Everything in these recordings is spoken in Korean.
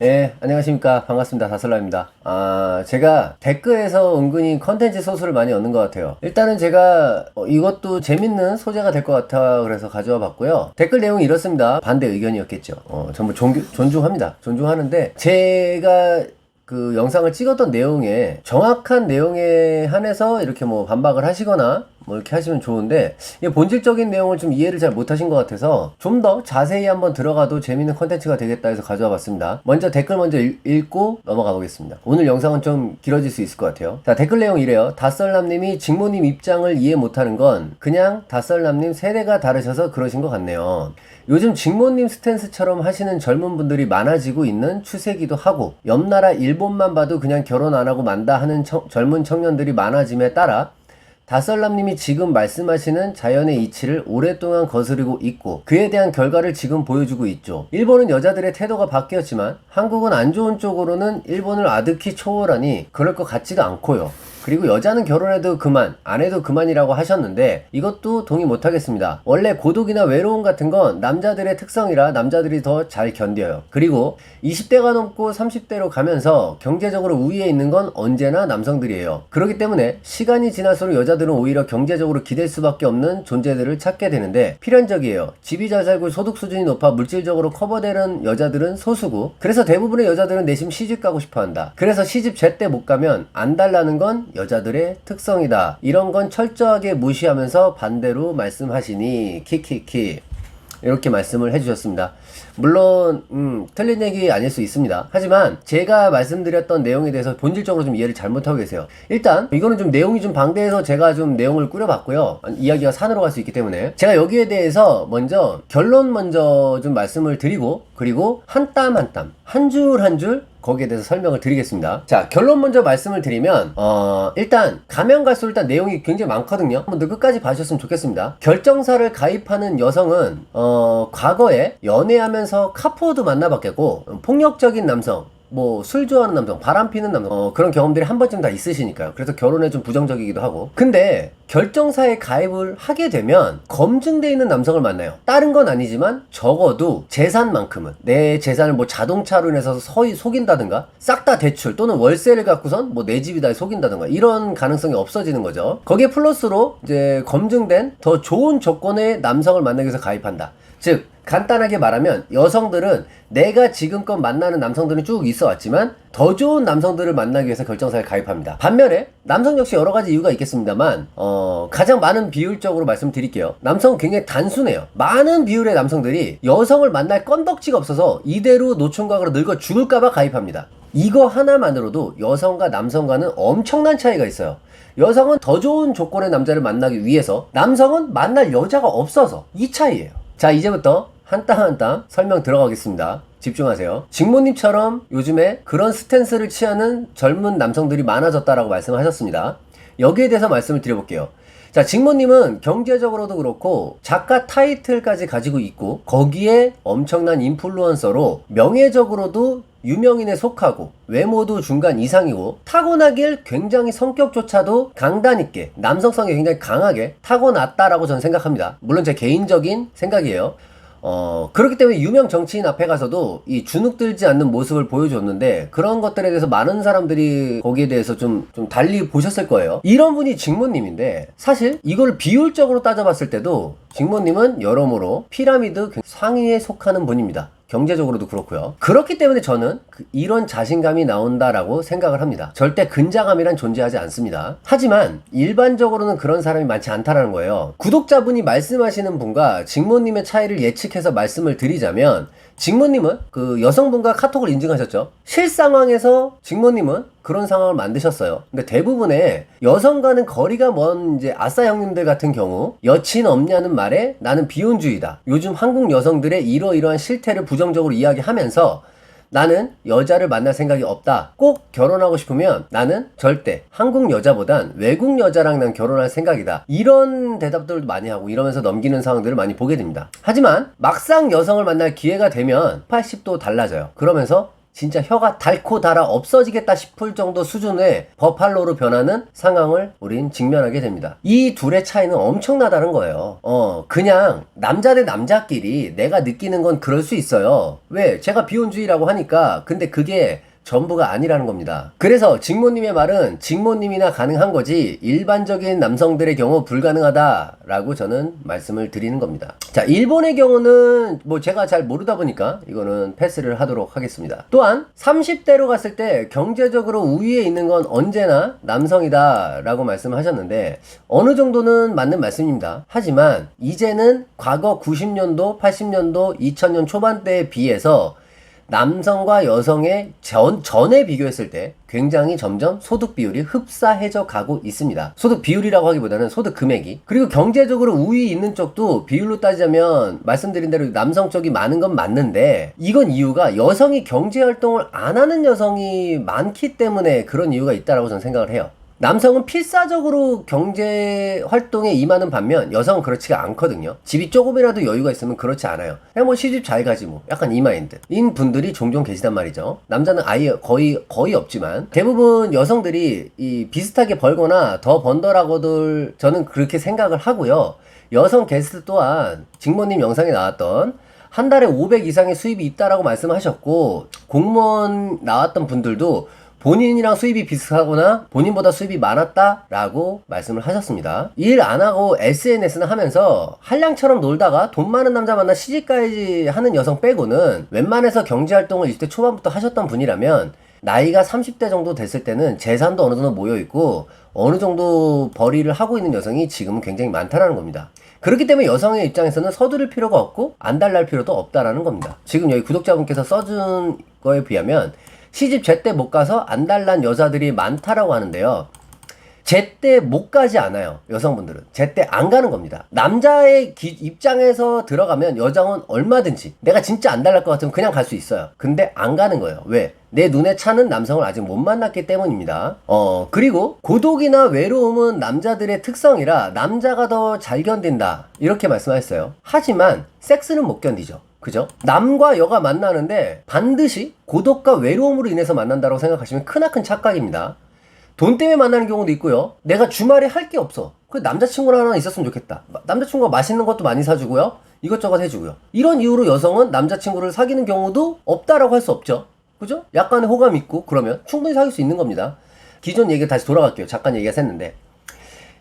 네, 안녕하십니까. 반갑습니다. 다슬라입니다. 아, 제가 댓글에서 은근히 컨텐츠 소스를 많이 얻는 것 같아요. 일단은 제가 어, 이것도 재밌는 소재가 될 것 같아 그래서 가져와 봤고요. 댓글 내용이 이렇습니다. 반대 의견이었겠죠. 어, 전부 존, 존중합니다. 존중하는데 제가 그 영상을 찍었던 내용에 정확한 내용에 한해서 이렇게 뭐 반박을 하시거나 뭐 이렇게 하시면 좋은데 본질적인 내용을 좀 이해를 잘 못하신 것 같아서 좀 더 자세히 한번 들어가도 재밌는 컨텐츠가 되겠다 해서 가져와 봤습니다. 먼저 댓글 먼저 읽- 읽고 넘어가 보겠습니다. 오늘 영상은 좀 길어질 수 있을 것 같아요. 자 댓글 내용 이래요. 다썰남님이 직모님 입장을 이해 못하는 건 그냥 다썰남님 세대가 다르셔서 그러신 것 같네요. 요즘 직모님 스탠스처럼 하시는 젊은 분들이 많아지고 있는 추세기도 하고 옆 나라 일본만 봐도 그냥 결혼 안 하고 만다 하는 청- 젊은 청년들이 많아짐에 따라 다썰남님이 지금 말씀하시는 자연의 이치를 오랫동안 거스르고 있고 그에 대한 결과를 지금 보여주고 있죠. 일본은 여자들의 태도가 바뀌었지만 한국은 안 좋은 쪽으로는 일본을 아득히 초월하니 그럴 것 같지도 않고요. 그리고 여자는 결혼해도 그만, 안 해도 그만이라고 하셨는데 이것도 동의 못 하겠습니다. 원래 고독이나 외로움 같은 건 남자들의 특성이라 남자들이 더 잘 견뎌요. 그리고 20대가 넘고 30대로 가면서 경제적으로 우위에 있는 건 언제나 남성들이에요. 그렇기 때문에 시간이 지날수록 여자들은 오히려 경제적으로 기댈 수밖에 없는 존재들을 찾게 되는데 필연적이에요. 집이 잘 살고 소득 수준이 높아 물질적으로 커버되는 여자들은 소수고 그래서 대부분의 여자들은 내심 시집 가고 싶어 한다. 그래서 시집 제때 못 가면 안 달라는 건 여자들의 특성이다. 이런 건 철저하게 무시하면서 반대로 말씀하시니 키키키. 이렇게 말씀을 해주셨습니다. 물론 음, 틀린 얘기 아닐 수 있습니다. 하지만 제가 말씀드렸던 내용에 대해서 본질적으로 좀 이해를 잘못하고 계세요. 일단 이거는 좀 내용이 좀 방대해서 제가 좀 내용을 꾸려봤고요. 이야기가 산으로 갈 수 있기 때문에 제가 여기에 대해서 먼저 결론 먼저 좀 말씀을 드리고 그리고 한 땀 한 땀 한 줄 한줄 거기에 대해서 설명을 드리겠습니다. 자, 결론 먼저 말씀을 드리면, 어, 일단, 가면 갈수록 일단 내용이 굉장히 많거든요. 한번 더 끝까지 봐주셨으면 좋겠습니다. 결정사를 가입하는 여성은, 어, 과거에 연애하면서 카포도 만나봤겠고, 폭력적인 남성, 뭐 술 좋아하는 남성, 바람 피는 남성 어, 그런 경험들이 한 번쯤 다 있으시니까요. 그래서 결혼에 좀 부정적이기도 하고. 근데 결정사에 가입을 하게 되면 검증돼 있는 남성을 만나요. 다른 건 아니지만 적어도 재산만큼은 내 재산을 뭐 자동차로 인해서 서히 속인다든가 싹 다 대출 또는 월세를 갖고선 뭐 내 집이다 속인다든가 이런 가능성이 없어지는 거죠. 거기에 플러스로 이제 검증된 더 좋은 조건의 남성을 만나기 위해서 가입한다. 즉 간단하게 말하면 여성들은 내가 지금껏 만나는 남성들은 쭉 있어 왔지만 더 좋은 남성들을 만나기 위해서 결정사에 가입합니다. 반면에 남성 역시 여러 가지 이유가 있겠습니다만 어, 가장 많은 비율적으로 말씀드릴게요. 남성은 굉장히 단순해요. 많은 비율의 남성들이 여성을 만날 건덕지가 없어서 이대로 노총각으로 늙어 죽을까봐 가입합니다. 이거 하나만으로도 여성과 남성과는 엄청난 차이가 있어요. 여성은 더 좋은 조건의 남자를 만나기 위해서 남성은 만날 여자가 없어서 이 차이예요. 자, 이제부터 한 땀 한 땀 설명 들어가겠습니다. 집중하세요. 직모님처럼 요즘에 그런 스탠스를 취하는 젊은 남성들이 많아졌다라고 말씀하셨습니다. 여기에 대해서 말씀을 드려볼게요. 자, 직모님은 경제적으로도 그렇고 작가 타이틀까지 가지고 있고 거기에 엄청난 인플루언서로 명예적으로도 유명인에 속하고 외모도 중간 이상이고 타고나길 굉장히 성격조차도 강단 있게 남성성이 굉장히 강하게 타고났다라고 저는 생각합니다. 물론 제 개인적인 생각이에요. 어, 그렇기 때문에 유명 정치인 앞에 가서도 이 주눅 들지 않는 모습을 보여줬는데 그런 것들에 대해서 많은 사람들이 거기에 대해서 좀, 좀 달리 보셨을 거예요. 이런 분이 직모님인데 사실 이걸 비율적으로 따져봤을 때도 직모님은 여러모로 피라미드 상위에 속하는 분입니다. 경제적으로도 그렇고요. 그렇기 때문에 저는 그 이런 자신감이 나온다라고 생각을 합니다. 절대 근자감이란 존재하지 않습니다. 하지만 일반적으로는 그런 사람이 많지 않다라는 거예요. 구독자분이 말씀하시는 분과 직모님의 차이를 예측해서 말씀을 드리자면 직모님은 그 여성분과 카톡을 인증하셨죠. 실상황에서 직모님은 그런 상황을 만드셨어요. 근데 대부분의 여성과는 거리가 먼 이제 아싸 형님들 같은 경우 여친 없냐는 말에 나는 비혼주의다. 요즘 한국 여성들의 이러이러한 실태를 부정적으로 이야기하면서 나는 여자를 만날 생각이 없다. 꼭 결혼하고 싶으면 나는 절대 한국 여자보단 외국 여자랑 난 결혼할 생각이다. 이런 대답들도 많이 하고 이러면서 넘기는 상황들을 많이 보게 됩니다. 하지만 막상 여성을 만날 기회가 되면 80도 달라져요. 그러면서 진짜 혀가 닳고 닳아 없어지겠다 싶을 정도 수준의 버팔로로 변하는 상황을 우린 직면하게 됩니다. 이 둘의 차이는 엄청나다는 거예요. 어, 그냥 남자 대 남자끼리 내가 느끼는 건 그럴 수 있어요. 왜? 제가 비혼주의라고 하니까 근데 그게 전부가 아니라는 겁니다. 그래서 직모님의 말은 직모님이나 가능한 거지 일반적인 남성들의 경우 불가능하다라고 저는 말씀을 드리는 겁니다. 자, 일본의 경우는 뭐 제가 잘 모르다 보니까 이거는 패스를 하도록 하겠습니다. 또한 30대로 갔을 때 경제적으로 우위에 있는 건 언제나 남성이다라고 말씀하셨는데 어느 정도는 맞는 말씀입니다. 하지만 이제는 과거 90년도, 80년도, 2000년 초반대에 비해서 남성과 여성의 전, 전에 비교했을 때 굉장히 점점 소득 비율이 흡사해져 가고 있습니다. 소득 비율이라고 하기보다는 소득 금액이. 그리고 경제적으로 우위 있는 쪽도 비율로 따지자면 말씀드린 대로 남성 쪽이 많은 건 맞는데 이건 이유가 여성이 경제 활동을 안 하는 여성이 많기 때문에 그런 이유가 있다라고 저는 생각을 해요. 남성은 필사적으로 경제 활동에 임하는 반면 여성은 그렇지가 않거든요. 집이 조금이라도 여유가 있으면 그렇지 않아요. 그냥 뭐 시집 잘 가지 뭐. 약간 이 마인드. 인 분들이 종종 계시단 말이죠. 남자는 아예 거의 거의 없지만 대부분 여성들이 이 비슷하게 벌거나 더 번더라고들 저는 그렇게 생각을 하고요. 여성 게스트 또한 직모님 영상에 나왔던 한 달에 500 이상의 수입이 있다라고 말씀하셨고 공무원 나왔던 분들도 본인이랑 수입이 비슷하거나 본인보다 수입이 많았다라고 말씀을 하셨습니다. 일 안 하고 SNS는 하면서 한량처럼 놀다가 돈 많은 남자 만나 시집가야지 하는 여성 빼고는 웬만해서 경제활동을 20대 초반부터 하셨던 분이라면 나이가 30대 정도 됐을 때는 재산도 어느 정도 모여 있고 어느 정도 벌이를 하고 있는 여성이 지금은 굉장히 많다라는 겁니다. 그렇기 때문에 여성의 입장에서는 서두를 필요가 없고 안달날 필요도 없다라는 겁니다. 지금 여기 구독자분께서 써준 거에 비하면 시집 제때 못 가서 안달난 여자들이 많다라고 하는데요. 제때 못 가지 않아요. 여성분들은. 제때 안 가는 겁니다. 남자의 기- 입장에서 들어가면 여성은 얼마든지 내가 진짜 안달날 것 같으면 그냥 갈 수 있어요. 근데 안 가는 거예요. 왜? 내 눈에 차는 남성을 아직 못 만났기 때문입니다. 어, 그리고 고독이나 외로움은 남자들의 특성이라 남자가 더 잘 견딘다. 이렇게 말씀하셨어요. 하지만 섹스는 못 견디죠. 그죠? 남과 여가 만나는데 반드시 고독과 외로움으로 인해서 만난다고 생각하시면 크나큰 착각입니다. 돈 때문에 만나는 경우도 있고요. 내가 주말에 할 게 없어. 그 남자친구랑 하나 있었으면 좋겠다. 마- 남자친구가 맛있는 것도 많이 사주고요. 이것저것 해주고요. 이런 이유로 여성은 남자친구를 사귀는 경우도 없다라고 할 수 없죠. 그죠? 약간의 호감 있고 그러면 충분히 사귈 수 있는 겁니다. 기존 얘기 다시 돌아갈게요. 잠깐 얘기가 샜는데.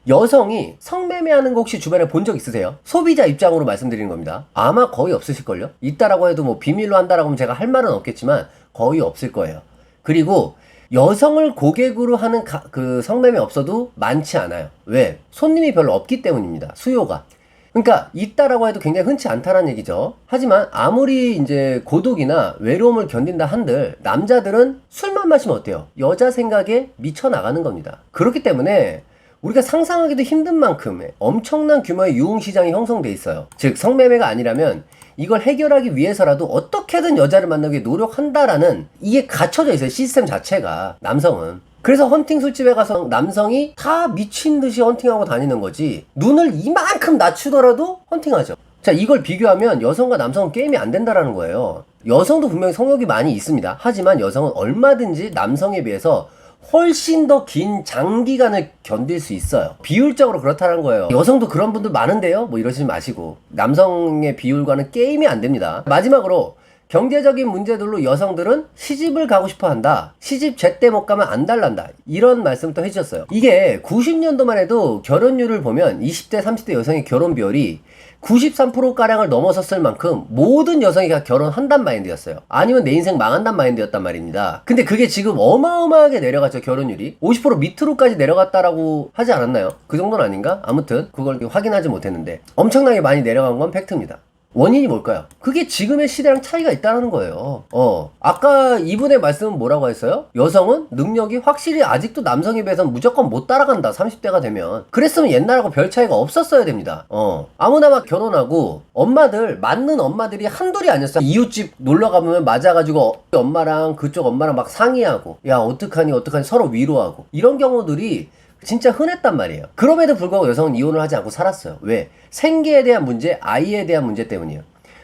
여성이 성매매하는 거 혹시 주변에 본 적 있으세요? 소비자 입장으로 말씀드리는 겁니다. 아마 거의 없으실걸요? 있다라고 해도 뭐 비밀로 한다라고 하면 제가 할 말은 없겠지만 거의 없을 거예요. 그리고 여성을 고객으로 하는 가- 그 성매매 없어도 많지 않아요. 왜? 손님이 별로 없기 때문입니다. 수요가. 그러니까 있다라고 해도 굉장히 흔치 않다라는 얘기죠. 하지만 아무리 이제 고독이나 외로움을 견딘다 한들 남자들은 술만 마시면 어때요? 여자 생각에 미쳐 나가는 겁니다. 그렇기 때문에 우리가 상상하기도 힘든 만큼의 엄청난 규모의 유흥시장이 형성돼 있어요. 즉 성매매가 아니라면 이걸 해결하기 위해서라도 어떻게든 여자를 만나기 노력한다라는 이게 갖춰져 있어요. 시스템 자체가 남성은. 그래서 헌팅 술집에 가서 남성이 다 미친 듯이 헌팅하고 다니는 거지. 눈을 이만큼 낮추더라도 헌팅하죠. 자, 이걸 비교하면 여성과 남성은 게임이 안 된다라는 거예요. 여성도 분명히 성욕이 많이 있습니다. 하지만 여성은 얼마든지 남성에 비해서 훨씬 더 긴 장기간을 견딜 수 있어요. 비율적으로 그렇다는 거예요. 여성도 그런 분들 많은데요? 뭐 이러지 마시고. 남성의 비율과는 게임이 안 됩니다. 마지막으로 경제적인 문제들로 여성들은 시집을 가고 싶어 한다. 시집 제때 못 가면 안 달란다. 이런 말씀도 해주셨어요. 이게 90년도만 해도 결혼율을 보면 20대, 30대 여성의 결혼 비율이 93%가량을 넘어섰을 만큼 모든 여성이 다 결혼한단 마인드였어요. 아니면 내 인생 망한단 마인드였단 말입니다. 근데 그게 지금 어마어마하게 내려갔죠, 결혼율이. 50% 밑으로까지 내려갔다라고 하지 않았나요? 그 정도는 아닌가? 아무튼 그걸 확인하지 못했는데 엄청나게 많이 내려간 건 팩트입니다. 원인이 뭘까요? 그게 지금의 시대랑 차이가 있다는 거예요. 어. 아까 이분의 말씀은 뭐라고 했어요? 여성은 능력이 확실히 아직도 남성에 비해서는 무조건 못 따라간다. 30대가 되면. 그랬으면 옛날하고 별 차이가 없었어야 됩니다. 어. 아무나 막 결혼하고 엄마들, 맞는 엄마들이 한둘이 아니었어요. 이웃집 놀러 가보면 맞아가지고 어, 엄마랑 그쪽 엄마랑 막 상의하고 야, 어떡하니, 어떡하니 서로 위로하고. 이런 경우들이 진짜 흔했단 말이에요. 그럼에도 불구하고 여성은 이혼을 하지 않고 살았어요. 왜? 생계에 대한 문제, 아이에 대한 문제 때문이에요.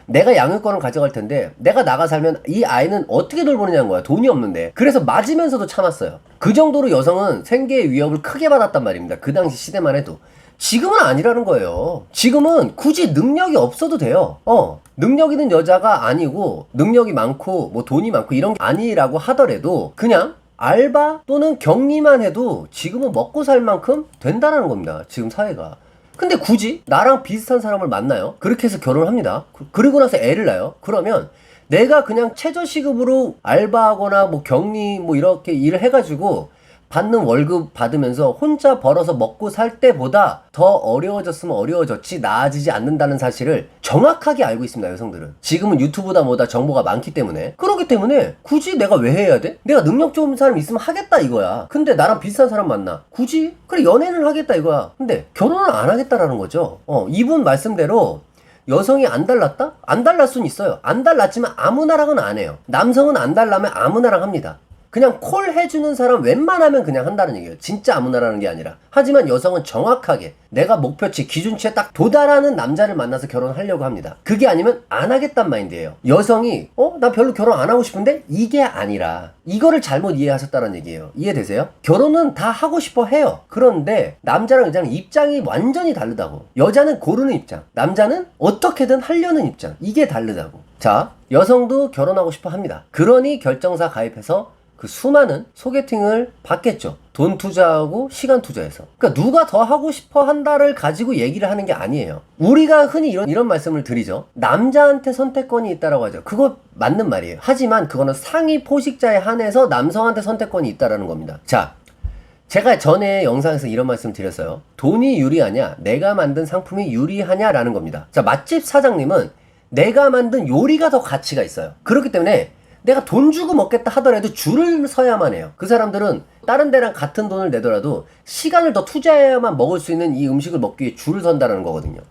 내가 양육권을 가져갈 텐데 내가 나가 살면 이 아이는 어떻게 돌보느냐는 거야. 돈이 없는데. 그래서 맞으면서도 참았어요. 그 정도로 여성은 생계의 위협을 크게 받았단 말입니다. 그 당시 시대만 해도. 지금은 아니라는 거예요. 지금은 굳이 능력이 없어도 돼요. 어. 능력 있는 여자가 아니고 능력이 많고 뭐 돈이 많고 이런 게 아니라고 하더라도 그냥 알바 또는 격리만 해도 지금은 먹고 살 만큼 된다라는 겁니다. 지금 사회가. 근데 굳이 나랑 비슷한 사람을 만나요. 그렇게 해서 결혼을 합니다. 그- 그리고 나서 애를 낳아요. 그러면 내가 그냥 최저시급으로 알바하거나 뭐 격리 뭐 이렇게 일을 해가지고 받는 월급 받으면서 혼자 벌어서 먹고 살 때보다 더 어려워졌으면 어려워졌지 나아지지 않는다는 사실을 정확하게 알고 있습니다 여성들은 지금은 유튜브다 뭐다 정보가 많기 때문에 그렇기 때문에 굳이 내가 왜 해야 돼? 내가 능력 좋은 사람 있으면 하겠다 이거야 근데 나랑 비슷한 사람 만나 굳이? 그래 연애는 하겠다 이거야 근데 결혼은 안 하겠다라는 거죠 어 이분 말씀대로 여성이 안 달랐다? 안 달랄 순 있어요. 안 달랐지만 아무나랑은 안 해요. 남성은 안 달라면 아무나랑 합니다. 그냥 콜 해주는 사람 웬만하면 그냥 한다는 얘기예요. 진짜 아무나라는 게 아니라. 하지만 여성은 정확하게 내가 목표치, 기준치에 딱 도달하는 남자를 만나서 결혼하려고 합니다. 그게 아니면 안 하겠단 마인드예요. 여성이 어? 나 별로 결혼 안 하고 싶은데? 이게 아니라 이거를 잘못 이해하셨다는 얘기예요. 이해되세요? 결혼은 다 하고 싶어 해요. 그런데 남자랑 여자는 입장이 완전히 다르다고. 여자는 고르는 입장, 남자는 어떻게든 하려는 입장. 이게 다르다고. 자, 여성도 결혼하고 싶어 합니다. 그러니 결정사 가입해서 그 수많은 소개팅을 받겠죠. 돈 투자하고 시간 투자해서. 그러니까 누가 더 하고 싶어 한다를 가지고 얘기를 하는 게 아니에요. 우리가 흔히 이런 이런 말씀을 드리죠. 남자한테 선택권이 있다라고 하죠. 그거 맞는 말이에요. 하지만 그거는 상위 포식자에 한해서 남성한테 선택권이 있다라는 겁니다. 자, 제가 전에 영상에서 이런 말씀 드렸어요. 돈이 유리하냐, 내가 만든 상품이 유리하냐라는 겁니다. 자, 맛집 사장님은 내가 만든 요리가 더 가치가 있어요. 그렇기 때문에 내가 돈 주고 먹겠다 하더라도 줄을 서야만 해요. 그 사람들은 다른 데랑 같은 돈을 내더라도 시간을 더 투자해야만 먹을 수 있는 이 음식을 먹기 위해 줄을 선다는 거거든요.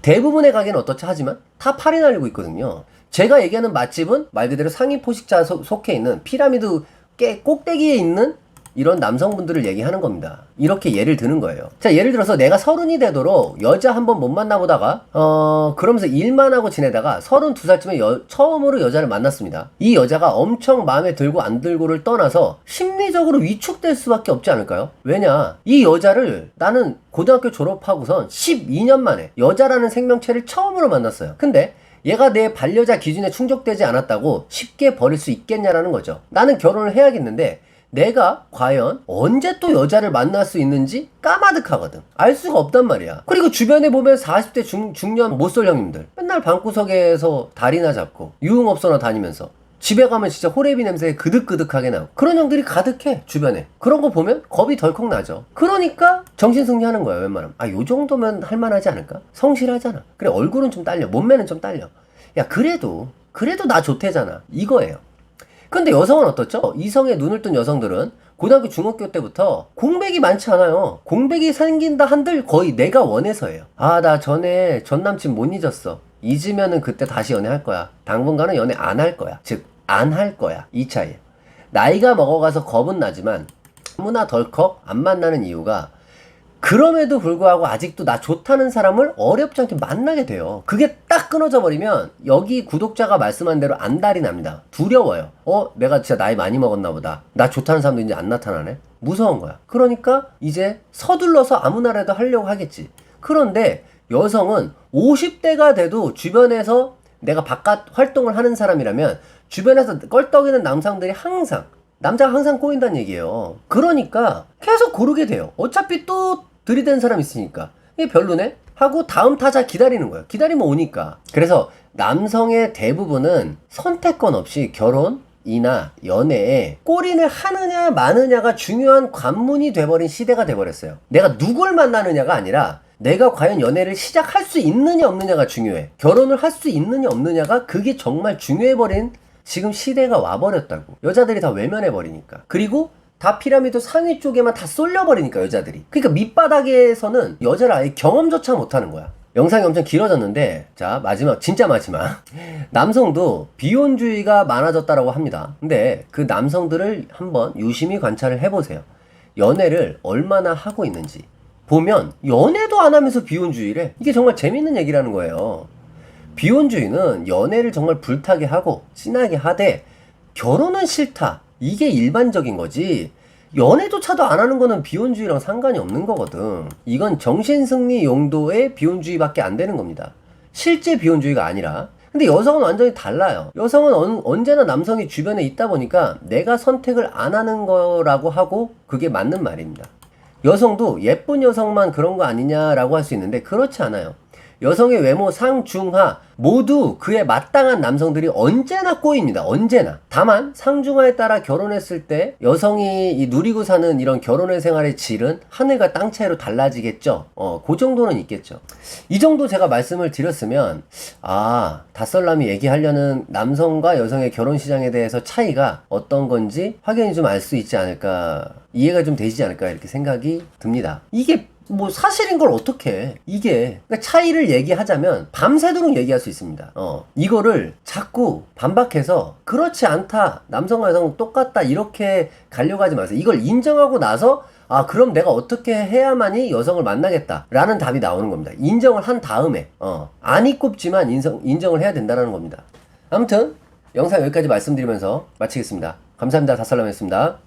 대부분의 가게는 어떻지 하지만 다 팔이 날리고 있거든요. 제가 얘기하는 맛집은 말 그대로 상위 포식자 소- 속해 있는 피라미드 깨 꼭대기에 있는 이런 남성분들을 얘기하는 겁니다. 이렇게 예를 드는 거예요. 자, 예를 들어서 내가 서른이 되도록 여자 한 번 못 만나보다가, 어, 그러면서 일만 하고 지내다가 서른 두 살쯤에 여- 처음으로 여자를 만났습니다. 이 여자가 엄청 마음에 들고 안 들고를 떠나서 심리적으로 위축될 수밖에 없지 않을까요? 왜냐? 이 여자를 나는 고등학교 졸업하고선 12년 만에 여자라는 생명체를 처음으로 만났어요. 근데 얘가 내 반려자 기준에 충족되지 않았다고 쉽게 버릴 수 있겠냐라는 거죠. 나는 결혼을 해야겠는데 내가 과연 언제 또 여자를 만날 수 있는지 까마득하거든. 알 수가 없단 말이야. 그리고 주변에 보면 40대 중, 중년 못쏠 형님들. 맨날 방구석에서 다리나 잡고 유흥업소나 다니면서 집에 가면 진짜 호레비 냄새 그득그득하게 나고 그런 형들이 가득해 주변에. 그런 거 보면 겁이 덜컥 나죠. 그러니까 정신승리하는 거야 웬만하면. 아 요 정도면 할만하지 않을까? 성실하잖아. 그래 얼굴은 좀 딸려. 몸매는 좀 딸려. 야 그래도 그래도 나 좋대잖아. 이거예요 근데 여성은 어떻죠? 이성에 눈을 뜬 여성들은 고등학교 중학교 때부터 공백이 많지 않아요. 공백이 생긴다 한들 거의 내가 원해서예요. 아, 나 전에 전 남친 못 잊었어. 잊으면은 그때 다시 연애할 거야. 당분간은 연애 안 할 거야. 즉, 안 할 거야. 이 차이에요. 나이가 먹어가서 겁은 나지만 아무나 덜컥 안 만나는 이유가 그럼에도 불구하고 아직도 나 좋다는 사람을 어렵지 않게 만나게 돼요. 그게 딱 끊어져 버리면 여기 구독자가 말씀한 대로 안달이 납니다. 두려워요. 어, 내가 진짜 나이 많이 먹었나 보다. 나 좋다는 사람도 이제 안 나타나네. 무서운 거야. 그러니까 이제 서둘러서 아무나라도 하려고 하겠지. 그런데 여성은 50대가 돼도 주변에서 내가 바깥 활동을 하는 사람이라면 주변에서 껄떡이는 남성들이 항상 남자가 항상 꼬인다는 얘기예요. 그러니까 계속 고르게 돼요. 어차피 또 들이댄 사람 있으니까. 이게 별로네? 하고 다음 타자 기다리는 거예요. 기다리면 오니까. 그래서 남성의 대부분은 선택권 없이 결혼 이나 연애에 꼬린을 하느냐 마느냐가 중요한 관문이 돼버린 시대가 돼버렸어요. 내가 누굴 만나느냐가 아니라 내가 과연 연애를 시작할 수 있느냐 없느냐가 중요해. 결혼을 할 수 있느냐 없느냐가 그게 정말 중요해버린 지금 시대가 와버렸다고. 여자들이 다 외면해버리니까. 그리고 다 피라미드 상위 쪽에만 다 쏠려버리니까 여자들이. 그러니까 밑바닥에서는 여자를 아예 경험조차 못하는 거야. 영상이 엄청 길어졌는데 자 마지막 진짜 마지막 남성도 비혼주의가 많아졌다라고 합니다. 근데 그 남성들을 한번 유심히 관찰을 해보세요. 연애를 얼마나 하고 있는지 보면 연애도 안 하면서 비혼주의래. 이게 정말 재밌는 얘기라는 거예요. 비혼주의는 연애를 정말 불타게 하고 진하게 하되 결혼은 싫다. 이게 일반적인 거지. 연애조차도 안 하는 거는 비혼주의랑 상관이 없는 거거든. 이건 정신승리 용도의 비혼주의밖에 안 되는 겁니다. 실제 비혼주의가 아니라. 근데 여성은 완전히 달라요. 여성은 언, 언제나 남성이 주변에 있다 보니까 내가 선택을 안 하는 거라고 하고 그게 맞는 말입니다. 여성도 예쁜 여성만 그런 거 아니냐라고 할 수 있는데 그렇지 않아요. 여성의 외모 상중하 모두 그에 마땅한 남성들이 언제나 꼬입니다. 언제나. 다만 상중하에 따라 결혼했을 때 여성이 이 누리고 사는 이런 결혼의 생활의 질은 하늘과 땅 차이로 달라지겠죠. 어, 그 정도는 있겠죠. 이 정도 제가 말씀을 드렸으면 아, 다썰남이 얘기하려는 남성과 여성의 결혼 시장에 대해서 차이가 어떤 건지 확연히 좀 알 수 있지 않을까 이해가 좀 되시지 않을까 이렇게 생각이 듭니다. 이게 뭐 사실인 걸 어떻게 해. 이게 그러니까 차이를 얘기하자면 밤새도록 얘기할 수 있습니다. 어 이거를 자꾸 반박해서 그렇지 않다 남성과 여성 똑같다 이렇게 가려고 하지 마세요. 이걸 인정하고 나서 아 그럼 내가 어떻게 해야만이 여성을 만나겠다 라는 답이 나오는 겁니다. 인정을 한 다음에 어 안이 꼽지만 인성, 인정을 해야 된다는 겁니다. 아무튼 영상 여기까지 말씀드리면서 마치겠습니다. 감사합니다. 다살람이었습니다.